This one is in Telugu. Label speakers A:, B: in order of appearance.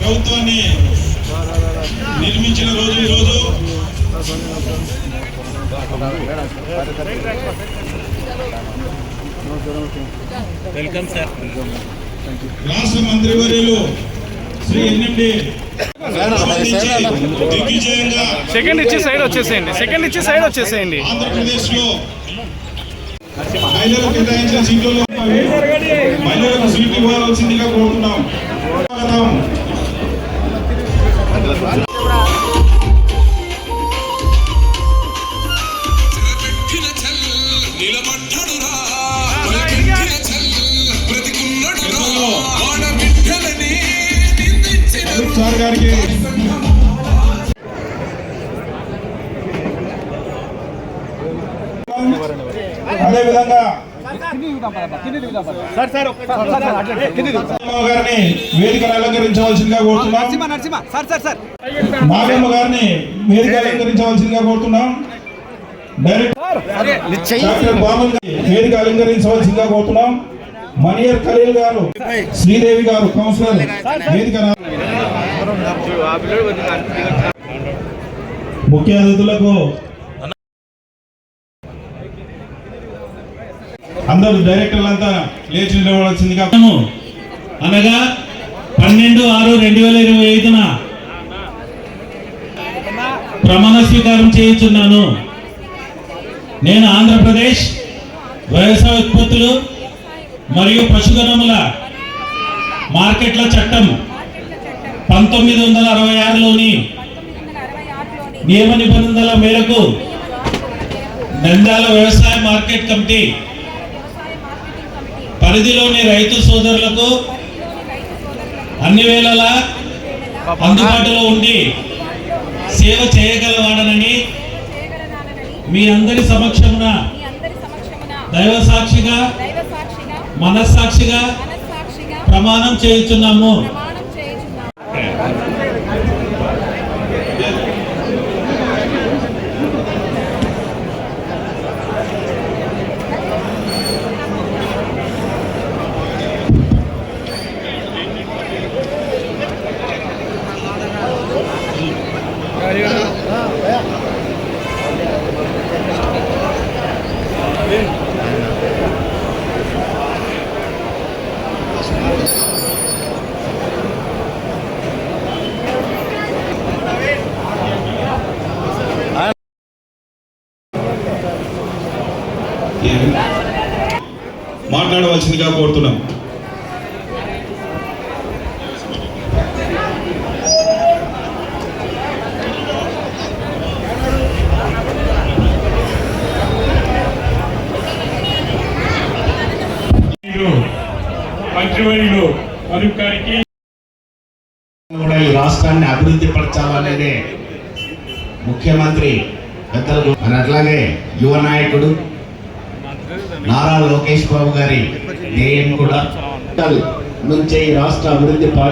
A: ప్రభుత్వాన్ని నిర్మించిన రోజు ఈ రోజు.
B: వెల్కమ్ సార్
A: రాష్ట్ర మంత్రివర్యులు శ్రీ ఎన్ఎండి
C: సెకండ్ ఇచ్చి సైడ్ వచ్చేసేయండి. సెకండ్ ఇచ్చి సైడ్ వచ్చేసేయండి.
A: ఆంధ్రప్రదేశ్లో మహిళలకు కేటాయించిన సీట్లలో మహిళలకు సీట్లు ఇవ్వాల్సిందిగా కోరుతున్నాం. గారికి. అదేవిధంగా గారిని అలంకరించవలసిందిగా కోరుతున్నాం. నాగమ్మ గారిని వేదిక అలంకరించవలసిందిగా కోరుతున్నాం. డాక్టర్ గారిని వేదిక అలంకరించవలసిందిగా కోరుతున్నాం. మనియర్ ఖలీల్ గారు శ్రీదేవి గారు కౌన్సిలర్ వేదిక ముఖ్య అతిథులకు అందరూ డైరెక్టర్లంతా లేచి నిలబడాల్సిందిగా
B: అనగా పన్నెండు ఆరు రెండు వేల ఇరవై ఐదున ప్రమాణ స్వీకారం చేయించున్నాను. నేను ఆంధ్రప్రదేశ్ వ్యవసాయ ఉత్పత్తులు మరియు పశుగణముల మార్కెట్ల చట్టం పంతొమ్మిది వందల అరవై ఆరులోని నియమ నిబంధనల మేరకు నంద్యాల వ్యవసాయ మార్కెట్ కమిటీ పరిధిలోని రైతు సోదరులకు అన్ని వేళలా అందుబాటులో ఉండి సేవ చేయగలవాడనని మీ అందరి సమక్షమున దైవ సాక్షిగా మనస్సాక్షిగా ప్రమాణం చేయుచున్నాము
D: ప్రమాణం చేయుచున్నాను
A: మాట్లాడవలసిందిగా కోరుతున్నాం.
C: మంత్రివర్యులు మధు గారికి
E: కూడా ఈ రాష్ట్రాన్ని అభివృద్ధి పరచాలనేదే ముఖ్యమంత్రి పెద్దలు మరి అట్లాగే యువ నాయకుడు నారా లోకేష్ బాబు గారి ధ్యేయం కూడా నుంచే రాష్ట్ర అభివృద్ధి పర